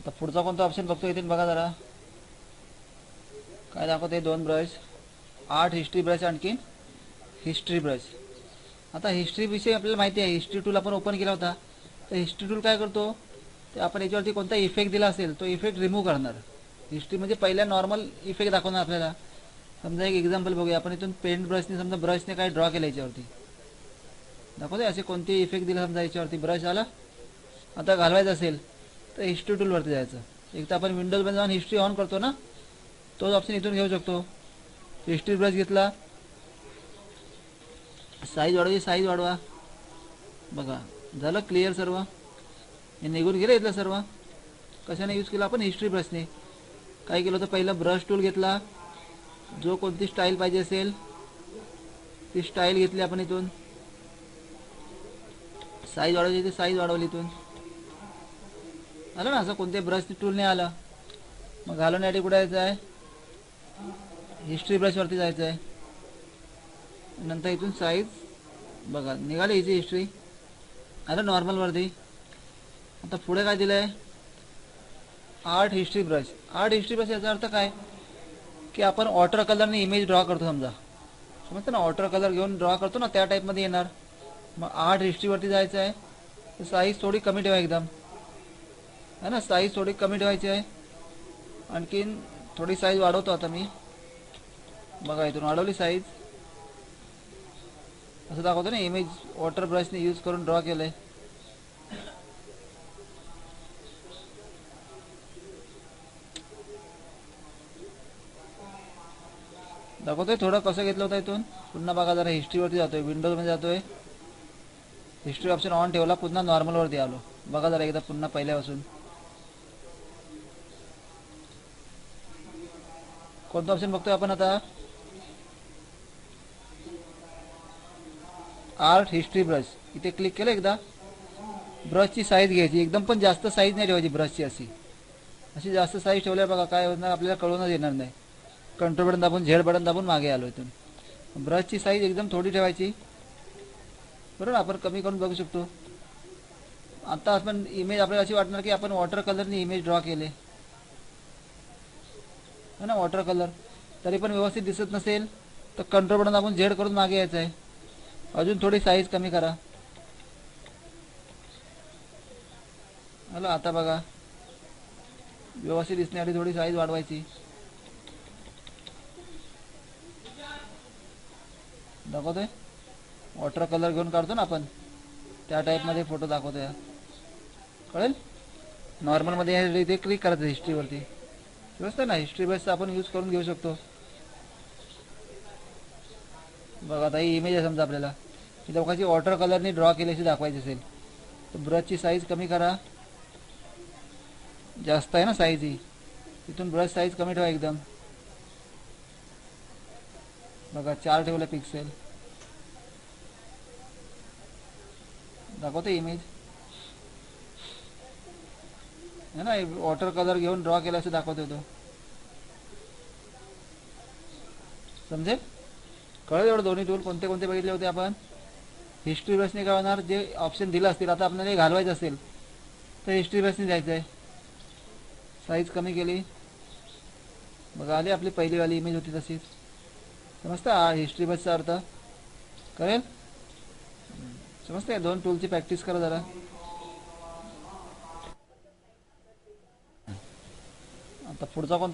आता पुढचा कोणता ऑप्शन बघतो इथे बघा जरा. काय दाखवते दोन ब्रश आठ हिस्ट्री ब्रश आणखीन हिस्ट्री ब्रश आता हिस्ट्री विषयी आपल्याला माहिती आहे. हिस्ट्री टूल आपण ओपन केला होता. तर हिस्ट्री टूल काय करतो? ते आपण याच्यावरती कोणता इफेक्ट दिला असेल तो इफेक्ट रिमूव्ह करणार. हिस्ट्री म्हणजे पहिल्या नॉर्मल इफेक्ट दाखवणार आपल्याला. समजा एक एक्झाम्पल बघूया. आपण इथून पेंट ब्रशने समजा ब्रशने काय ड्रॉ केलं याच्यावरती. दाखवते असे कोणते इफेक्ट दिला समजा याच्यावरती? ब्रश आला. आता घालवायचं असेल. तर हिस्ट्री टूलवरती जायचं. एक तर आपण विंडोजमध्ये जाऊन हिस्ट्री ऑन करतो ना तोच ऑप्शन इथून घेऊ शकतो. हिस्ट्री ब्रश घेतला. साईज वाढवायची साईज वाढवा. बघा झालं क्लिअर सर्व. हे निघून गेलं इथलं सर्व. कशाने यूज केला आपण हिस्ट्री ब्रशने काय केलं होतं? पहिलं ब्रश टूल घेतला. जो कोणती स्टाईल पाहिजे असेल ती स्टाईल घेतली आपण इथून. साईज वाढवायची ती साईज वाढवली इथून. आलं ना असं कोणते ब्रश टूल नाही आलं. मग घालवण्यासाठी कुठे जायचं आहे हिस्ट्री ब्रशवरती जायचं आहे नंतर इथून साईज बघा निघाली हिची हिस्ट्री आलं नॉर्मलवरती आता पुढे काय दिलं आहे art history brush art history brush याचा अर्थ काय? की आपण वॉटर कलरने इमेज ड्रॉ करतो समजा. समजतं ना? वॉटर कलर घेऊन ड्रॉ करतो ना त्या टाईपमध्ये येणार. मग आर्ट हिस्ट्रीवरती जायचं आहे साईज थोडी कमी ठेवा एकदम. है ना? साईज थोडी कमी ठेवायची आहे. आणखीन थोडी साईज वाढवतो आता मी. बघा इथून वाढवली साईज असं दाखवतो ना इमेज वॉटर ब्रशने यूज करून ड्रॉ केलं आहे दाखवतोय थोडं कसं घेतलं होतं इथून? पुन्हा बघा जरा हिस्ट्रीवरती जातोय विंडोजमध्ये जातोय. हिस्ट्री ऑप्शन ऑन ठेवला पुन्हा नॉर्मलवरती आलो. बघा जरा एकदा पुन्हा पहिल्यापासून. कोणतं ऑप्शन बघतोय आपण आता? आर्ट हिस्ट्री ब्रश इथे क्लिक केलं एकदा. ब्रशची साईज घ्यायची. एकदम पण जास्त साईज नाही ठेवायची ब्रशची अशी. अशी जास्त साईज ठेवल्यावर बघा काय होणार आपल्याला कळूनच येणार नाही. कंट्रोल बटन दाबून झेड बटन दाबून मागे आलो इथून. ब्रशची साईज एकदम थोडी ठेवायची. बरोबर आपण कमी करून बघू शकतो. आता आपण इमेज आपल्याला अशी वाटणार की आपण वॉटर कलरने इमेज ड्रॉ केले. है ना वॉटर कलर तरी पण व्यवस्थित दिसत नसेल तर कंट्रोल बटन आपण झेड करून मागे यायचं आहे अजून थोडी साईज कमी करा. हॅलो आता बघा. व्यवस्थित दिसण्यासाठी थोडी साईज वाढवायची. दाखवतोय? वॉटर कलर घेऊन काढतो ना आपण. त्या टाईपमध्ये फोटो दाखवतोय. कळेल? नॉर्मलमध्ये या इथे क्लिक करायचं हिस्ट्रीवरती व्यवस्था ना हिस्ट्री बेसचा आपण यूज करून घेऊ शकतो. बघा आता ही इमेज आहे समजा आपल्याला. ती लोकांची वॉटर कलरनी ड्रॉ केल्याशी दाखवायची असेल. तर ब्रशची साईज कमी करा. जास्त आहे ना साईज ही. तिथून ब्रश साईज कमी ठेवा एकदम. बघा चार ठेवलं पिक्सेल दाखवते इमेज है ना वॉटर कलर घेऊन ड्रॉ केला असं दाखवतो तो. समजेल? कळेल एवढं दोन्ही टूल कोणते कोणते बघितले होते आपण? हिस्ट्री बसने काय होणार? जे ऑप्शन दिलं असतील आता आपल्याला हे घालवायचं असेल तर हिस्ट्री बसने जायचं आहे साईज कमी केली. बघा आली आपली पहिलीवाली इमेज होती तशीच समजतं? हा हिस्ट्री बसचा अर्थ. कळेल? समजते? दोन टूलची प्रॅक्टिस करा जरा. आता पुढचा कोणता